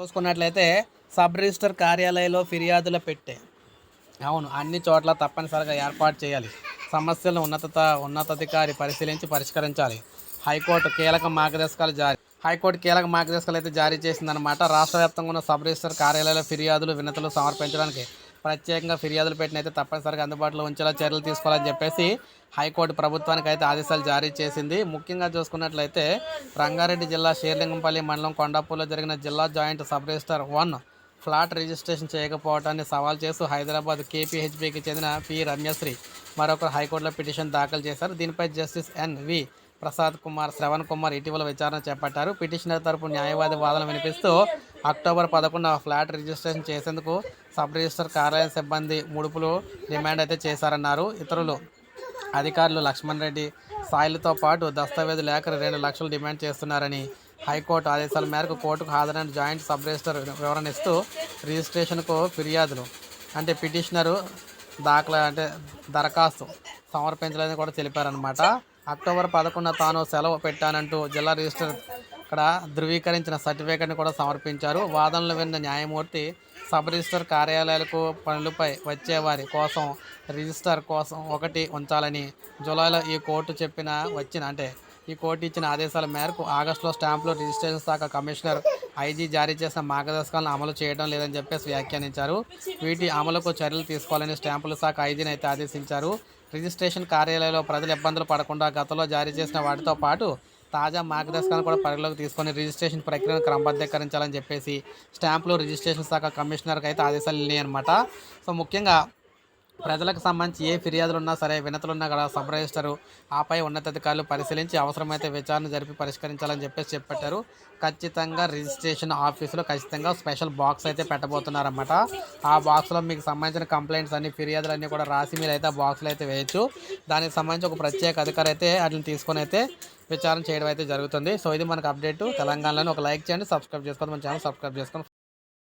చూసుకున్నట్లయితే sub register కార్యాలయంలో ఫిర్యాదుల పెట్టే. అవును అన్ని చోట్ల తప్పనిసరిగా ఏర్పాటు చేయాలి. సమస్యలను ఉన్నత ఉన్నతాధికారి పరిశీలించి పరిష్కరించాలి. హైకోర్టు కీలక మార్గదర్శకాలు జారీ. హైకోర్టు కీలక మార్గదర్శకాలు అయితే జారీ చేసిందనమాట రాష్ట్ర వ్యాప్తంగా ఉన్న సబ్ రిజిస్టర్ కార్యాలయాల ఫిర్యాదులు వినతులు సమర్పించడానికి ప్రత్యేకంగా ఫిర్యాదులు పెట్టినైతే తప్పనిసరిగా అందుబాటులో ఉంచేలా చర్యలు తీసుకోవాలని చెప్పేసి హైకోర్టు ప్రభుత్వానికి అయితే ఆదేశాలు జారీ చేసింది. ముఖ్యంగా చూసుకున్నట్లయితే రంగారెడ్డి జిల్లా షేర్లింగంపల్లి మండలం కొండాపూర్లో జరిగిన జిల్లా joint sub registrar one flat registration చేయకపోవడాన్ని సవాల్ చేస్తూ హైదరాబాద్ కేపీహెచ్బీకి చెందిన పి రమ్యశ్రీ మరొకరు హైకోర్టులో పిటిషన్ దాఖలు చేశారు. దీనిపై justice N V Prasad Kumar Shravan Kumar ఇటీవల విచారణ చేపట్టారు. పిటిషనర్ తరపు న్యాయవాది వాదన వినిపిస్తూ అక్టోబర్ పదకొండున ఫ్లాట్ రిజిస్ట్రేషన్ చేసేందుకు సబ్ రిజిస్టర్ కార్యాలయ సిబ్బంది ముడుపులు డిమాండ్ అయితే చేశారన్నారు. ఇతరులు అధికారులు లక్ష్మణ్ రెడ్డి సాయిలతో పాటు దస్తావేజు లేక రెండు లక్షలు డిమాండ్ చేస్తున్నారని హైకోర్టు ఆదేశాల మేరకు కోర్టుకు హాజరైన జాయింట్ సబ్ రిజిస్టర్ వివరణ ఇస్తూ రిజిస్ట్రేషన్కు ఫిర్యాదులు. అంటే పిటిషనరు దాఖలా అంటే దరఖాస్తు సమర్పించాలని కూడా తెలిపారనమాట అక్టోబర్ పదకొండున తాను సెలవు పెట్టానంటూ జిల్లా రిజిస్టర్ ఇక్కడ ధృవీకరించిన సర్టిఫికేట్ని కూడా సమర్పించారు. వాదనలు విన్న న్యాయమూర్తి సబ్ రిజిస్టర్ కార్యాలయాలకు పనులపై వచ్చేవారి కోసం రిజిస్టర్ కోసం ఒకటి ఉంచాలని జూలైలో ఈ కోర్టు చెప్పిన వచ్చిన అంటే ఈ కోర్టు ఇచ్చిన ఆదేశాల మేరకు ఆగస్టులో స్టాంపులు రిజిస్ట్రేషన్ శాఖ కమిషనర్ ఐజీ జారీ చేసిన మార్గదర్శకాలను అమలు చేయడం లేదని చెప్పేసి వ్యాఖ్యానించారు. వీటి అమలుకు చర్యలు తీసుకోవాలని స్టాంపుల శాఖ ఐజీని అయితే ఆదేశించారు. రిజిస్ట్రేషన్ కార్యాలయంలో ప్రజలు ఇబ్బందులు పడకుండా గతంలో జారీ చేసిన వాటితో పాటు తాజా మార్గదర్శకాలను కూడా పరిగణలోకి తీసుకొని రిజిస్ట్రేషన్ ప్రక్రియను క్రమబద్ధీకరించాలని చెప్పేసి స్టాంపులు రిజిస్ట్రేషన్ శాఖ కమిషనర్కి అయితే ఆదేశాలు వెళ్ళినాయి అనమాట సో ముఖ్యంగా ప్రజలకు సంబంధించి ఏ ఫిర్యాదులు ఉన్నా సరే వినతులున్నా కూడా సబ్ రిజిస్టరు ఆపై ఉన్నతాధికారులు పరిశీలించి అవసరమైతే విచారణ జరిపి పరిష్కరించాలని చెప్పేసి చెప్పారు. ఖచ్చితంగా రిజిస్ట్రేషన్ ఆఫీసులో ఖచ్చితంగా స్పెషల్ బాక్స్ అయితే పెట్టబోతున్నారన్నమాట. ఆ బాక్స్లో మీకు సంబంధించిన కంప్లైంట్స్ అన్ని ఫిర్యాదులు అన్నీ కూడా రాసి మీరు అయితే ఆ బాక్స్లో అయితే వేయచ్చు. దానికి సంబంధించి ఒక ప్రత్యేక అధికారి అయితే వాటిని తీసుకొని అయితే విచారణ చేయడం అయితే జరుగుతుంది. సో ఇది మనకు అప్డేట్. తెలంగాణలో ఒక లైక్ చేయండి సబ్స్క్రైబ్ చేసుకోండి మన ఛానల్ సబ్స్క్రైబ్ చేసుకోండి.